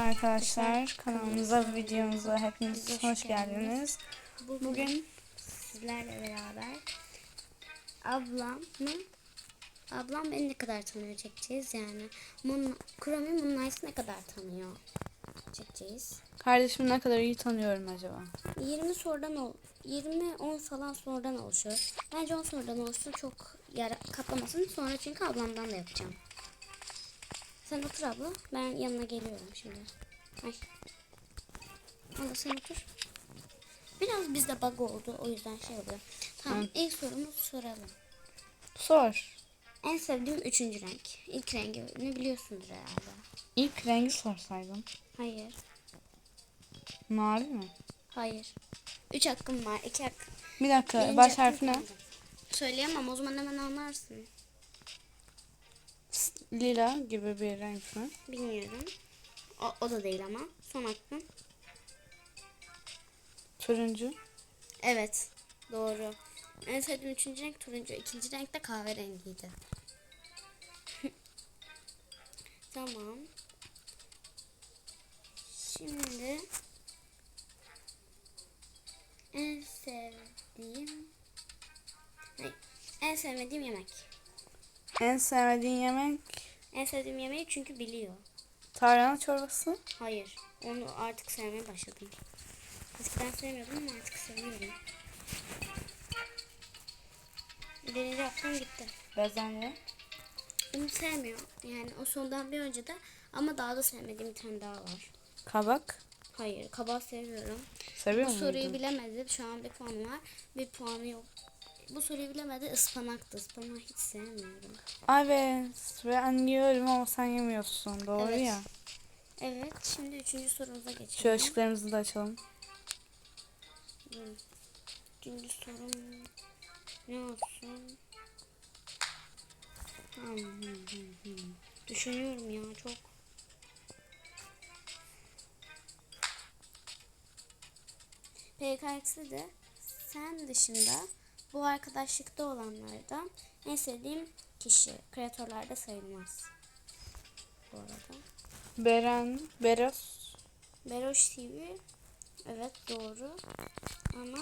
Arkadaşlar kanalımıza, videomuza hepiniz hoş geldiniz. Bugün sizlerle beraber ablamı ablam beni ne kadar tanıyor çekeceğiz yani. Mon Kurami Moonlight'ı ne kadar tanıyor çekeceğiz. kardeşimi ne kadar iyi tanıyorum acaba? 20 sorudan ol 20 10 falan sorudan oluşuyor. Bence 10 sorudan olsun çok yer kaplamasın. Sonra çünkü ablamdan da yapacağım. Sen otur abla. Ben yanına geliyorum şimdi. Ay. Abla sen otur. Biraz bizde bug oldu. O yüzden şey oluyor. Tamam. Hı. ilk sorumuzu soralım. Sor. En sevdiğim üçüncü renk. İlk rengini biliyorsundur herhalde. İlk rengi sorsaydın. Hayır. Mavi mi? Hayır. Üç hakkım var. İki hakkım. Bir dakika Birinci baş hakkım harfi ne? kaldı. Söyleyemem. O zaman hemen anlarsın. Lila gibi bir renk mi? Bilmiyorum. O, o da değil ama. Son hakkım. Turuncu. Evet. Doğru. En sevdiğim üçüncü renk turuncu. ikinci renk de kahverengiydi. tamam. Şimdi en sevdiğim Hayır, en sevmediğim yemek. En sevmediğin yemek En sevdiğim yemeği çünkü biliyor. tarhana çorbası. Hayır. Onu artık sevmeye başladım. Eskiden sevmiyordum ama artık seviyorum. Birinci haftam gitti. Bezelye. Onu sevmiyor. Yani o sondan bir önce de ama daha da sevmediğim bir tane daha var. Kabak. Hayır. Kabağı seviyorum. Seviyor Bu muydun? soruyu bilemedi. Şu an bir puan var. Bir puanı yok. Bu soruyu bilemedi. Ispanaktı. Ispanağı hiç sevmiyorum. Evet. Ben yiyorum ama sen yemiyorsun. Doğru Evet. ya. Evet. Şimdi üçüncü sorumuza Şu geçelim. ışıklarımızı da açalım. Üçüncü sorum ne olsun? Hmm. Düşünüyorum ya çok. PKX'de de sen dışında bu arkadaşlıkta olanlardan en sevdiğim kişi. Kreatörlerde sayılmaz. Bu arada. Beren. Beros. Beroş TV evet doğru ama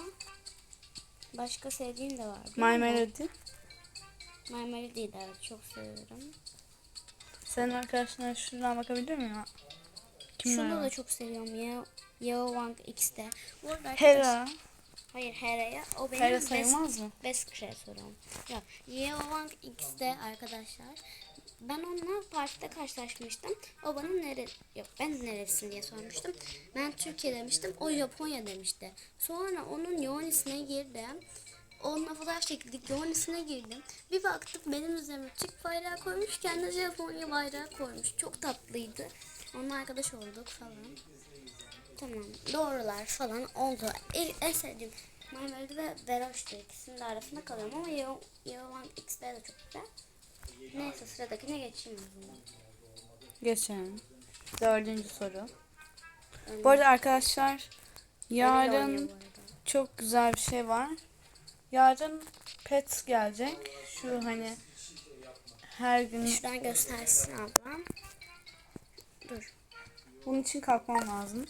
başka sevdiğim de var. My? Melody. My Melody'yi de evet çok seviyorum. Senin arkadaşına şuradan bakabilir miyim? Kimler Şunu da çok seviyorum. Yeo, Yeo Wang X'de. Bu arada arkadaş- Hera. Hayır Hera'ya. O benim Hera best, sayılmaz mı? best kreatörüm. Yok. Yeo Wang X'de arkadaşlar. Ben onunla partide karşılaşmıştım. O bana nere yok ben neresin diye sormuştum. Ben Türkiye demiştim. O Japonya demişti. Sonra onun Yonis'ine girdim. Onunla fotoğraf çekildik. Yonis'ine girdim. Bir baktık benim üzerime Türk bayrağı koymuş. Kendi Japonya bayrağı koymuş. Çok tatlıydı. Onunla arkadaş olduk falan. Tamam. Doğrular falan oldu. En, en sevdiğim Marmel'de ve Veroş'tu. İkisinin de arasında kalıyorum ama Yeo, Yeo One X'de de çok güzel. Neyse sıradakine geçeyim o zaman. Geçelim. Dördüncü soru. Yani Bu arada arkadaşlar yarın çok güzel bir şey var. Yarın pet gelecek. Şu hani her gün Şuradan göstersin ablam. Dur. Bunun için kalkmam lazım.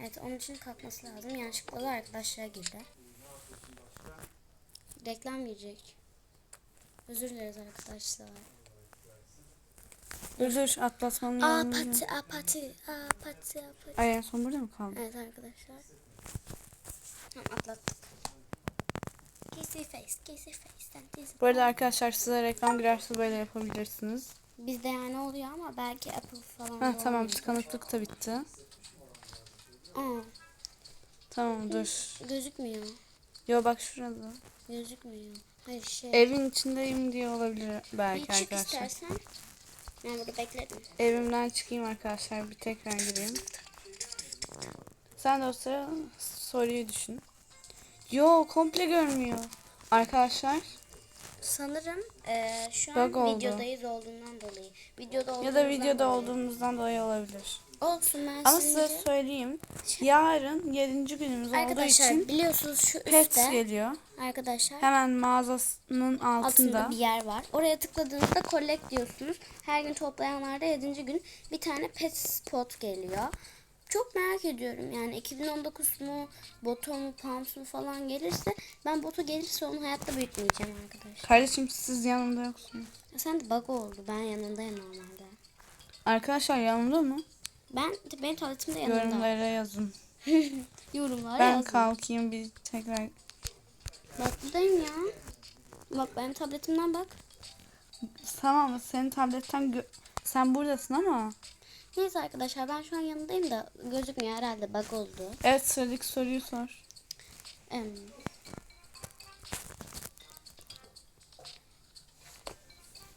Evet onun için kalkması lazım. Yanlışlıkla da arkadaşlara girdi. Reklam girecek. Özür dileriz arkadaşlar. Dur atlatmanın Aa yolunu biliyorum. pati, aa pati, aa pati, aa pati. Ay en son burada mı kaldı? Evet arkadaşlar. Tamam atlattık. Kissy face, kissy face. Bu arada arkadaşlar size reklam girerse böyle yapabilirsiniz. Bizde yani oluyor ama belki Apple falan Ha tamam tıkanıklık da bitti. Aa, Tamam dur. gözükmüyor. Yo bak şurada. Gözükmüyor. Hayır şey. Evin içindeyim diye olabilir bir belki çık arkadaşlar. istersen. Ben burada bekledim. Evimden çıkayım arkadaşlar. Bir tekrar gireyim. Sen de o sıra soruyu düşün. Yo komple görmüyor. Arkadaşlar Sanırım eee, şu an Bug oldu. videodayız olduğundan dolayı. Videoda ya da videoda dolayı. olduğumuzdan dolayı olabilir. Olsun ben Ama size sizince- söyleyeyim. Yarın 7. günümüz olduğu Arkadaşlar için biliyorsunuz şu üstte geliyor. arkadaşlar Hemen mağazasının altında. altında bir yer var. Oraya tıkladığınızda collect diyorsunuz. Her gün toplayanlarda 7. gün bir tane pet spot geliyor. Çok merak ediyorum yani 2019 mu, boto mu, pams mu falan gelirse ben boto gelirse onu hayatta büyütmeyeceğim arkadaşlar. Kardeşim siz yanımda yoksunuz. Ya sen de bug oldu. Ben yanındayım normalde. Arkadaşlar yanımda mı? Ben benim tabletim de yanında. Yorumlara yazın. Yorumlara Ben yazın. kalkayım bir tekrar. Bak buradayım ya. Bak benim tabletimden bak. Tamam senin tabletten sen buradasın ama. Neyse arkadaşlar ben şu an yanındayım da gözükmüyor herhalde bug oldu. Evet sıradaki soruyu sor. Em,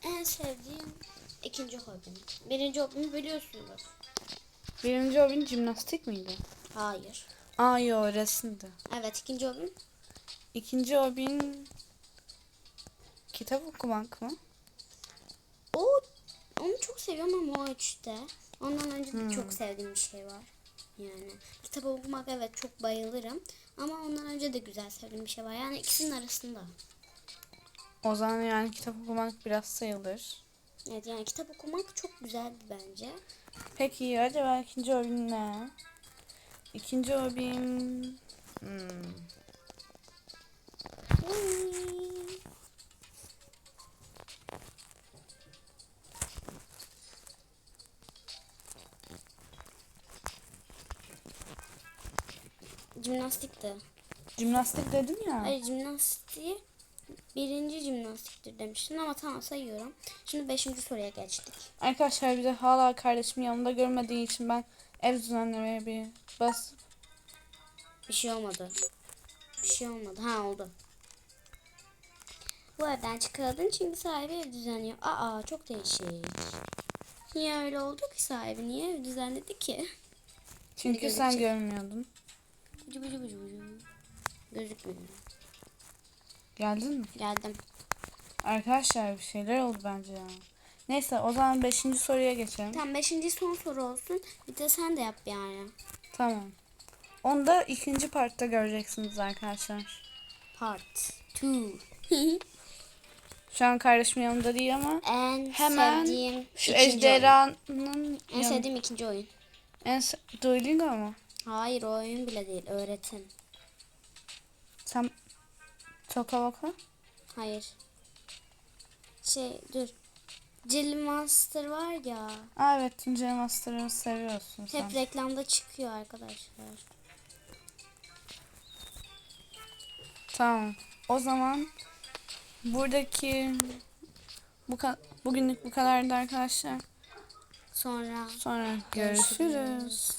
En sevdiğim ikinci hobim. Birinci hobimi biliyorsunuz. Birinci hobin jimnastik miydi? Hayır. Aa yo resimdi. Evet ikinci hobim. İkinci hobin kitap okumak mı? O onu çok seviyorum ama o işte. Ondan önce de çok sevdiğim bir şey var. Yani kitap okumak evet çok bayılırım. Ama ondan önce de güzel sevdiğim bir şey var. Yani ikisinin arasında. O zaman yani kitap okumak biraz sayılır. Evet yani kitap okumak çok güzeldi bence. Peki acaba ikinci hobin ne? İkinci hobim... Hmm. Jimnastikti. Jimnastik dedim ya. Hayır jimnastiği birinci jimnastiktir demiştim ama tamam sayıyorum. Şimdi beşinci soruya geçtik. Arkadaşlar bir de hala kardeşim yanımda görmediği için ben ev düzenlemeye bir bas. Bir şey olmadı. Bir şey olmadı. Ha oldu. Bu evden çıkarıldın çünkü sahibi ev düzenliyor. Aa çok değişik. Niye öyle oldu ki sahibi? Niye ev düzenledi ki? Çünkü sen görmüyordun. Bıcı bıcı bıcı bıcı. Gözükmüyor. Geldin mi? Geldim. Arkadaşlar bir şeyler oldu bence ya. Neyse o zaman 5. soruya geçelim. Tamam beşinci son soru olsun. Bir de sen de yap yani. Tamam. Onu da ikinci partta göreceksiniz arkadaşlar. Part 2. Şu an kardeşim yanımda değil ama en Hemen sevdiğim şu ejderhanın En sevdiğim ikinci oyun. en se- Duolingo mu? Hayır o oyun bile değil. Öğretim. Sen Toka Boka? Hayır. Şey dur. Jelly Monster var ya. Aa evet Tuncay Master'ı seviyorsun sen. Hep reklamda çıkıyor arkadaşlar. Tamam. O zaman buradaki bu bugünlük bu kadardı arkadaşlar. Sonra Sonra Görüşürüz. görüşürüz.